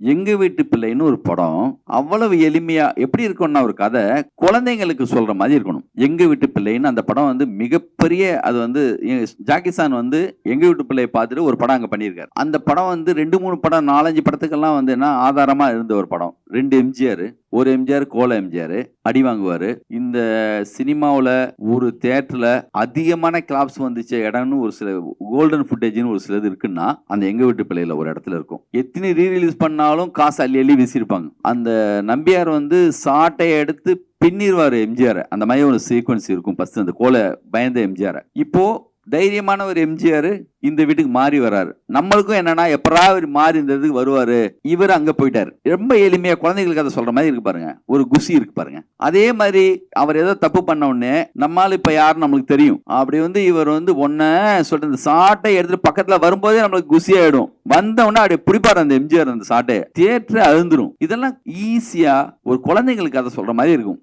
எங்க வீட்டு பிள்ளைன்னு ஒரு படம் அவ்வளவு எளிமையா எப்படி இருக்கும்னா ஒரு கதை குழந்தைங்களுக்கு சொல்ற மாதிரி இருக்கணும். எங்க வீட்டு பிள்ளைன்னு அந்த படம் வந்து மிகப்பெரிய அது வந்து ஜாக்கிசான் வந்து எங்க வீட்டு பிள்ளையை பார்த்துட்டு ஒரு படம் அங்க பண்ணியிருக்காரு. அந்த படம் வந்து ரெண்டு மூணு படம் நாலஞ்சு படத்துக்கெல்லாம் வந்து என்ன ஆதாரமா இருந்த ஒரு படம். ரெண்டு எம்ஜிஆர் ஒரு எம்ஜிஆர் கோல எம்ஜிஆர் அடி வாங்குவார். இந்த சினிமாவில் ஒரு தேட்டரில் அதிகமான கிளாப்ஸ் வந்துச்ச இடம்னு ஒரு சில கோல்டன் ஃபுட்டேஜ்னு ஒரு சிலது இருக்குன்னா அந்த எங்கள் வீட்டு பிள்ளையில் ஒரு இடத்துல இருக்கும். எத்தனை ரீ ரிலீஸ் பண்ணாலும் காசு அள்ளி அள்ளி வீசியிருப்பாங்க. அந்த நம்பியார் வந்து சாட்டை எடுத்து பின்னிடுவார் எம்ஜிஆர். அந்த மாதிரி ஒரு சீக்வன்ஸ் இருக்கும். ஃபர்ஸ்ட் அந்த கோலை பயந்த எம்ஜிஆர். இப்போது தைரியமான ஒரு எம்ஜிஆர் இந்த வீட்டுக்கு மாறி வராரு. நம்மளுக்கும் என்னன்னா எப்பரா இவர் மாறி இந்த இதுக்கு வருவாரு? இவர் அங்க போயிட்டாரு. ரொம்ப எளிமையா குழந்தைகளுக்கு அதை சொல்ற மாதிரி இருக்கு பாருங்க. ஒரு குசி இருக்கு பாருங்க. அதே மாதிரி அவர் ஏதோ தப்பு பண்ண உடனே நம்மால் இப்ப யார் நம்மளுக்கு தெரியும். அப்படி வந்து இவர் வந்து ஒன்ன சொல்ற இந்த சாட்டை எடுத்துட்டு பக்கத்துல வரும்போதே நம்மளுக்கு குசி ஆயிடும். வந்த உடனே அப்படியே பிடிப்பாரு அந்த எம்ஜிஆர் அந்த சாட்டையை. தியேட்டர் அழுந்துரும். இதெல்லாம் ஈஸியா ஒரு குழந்தைங்களுக்கு அதை சொல்ற மாதிரி இருக்கும்.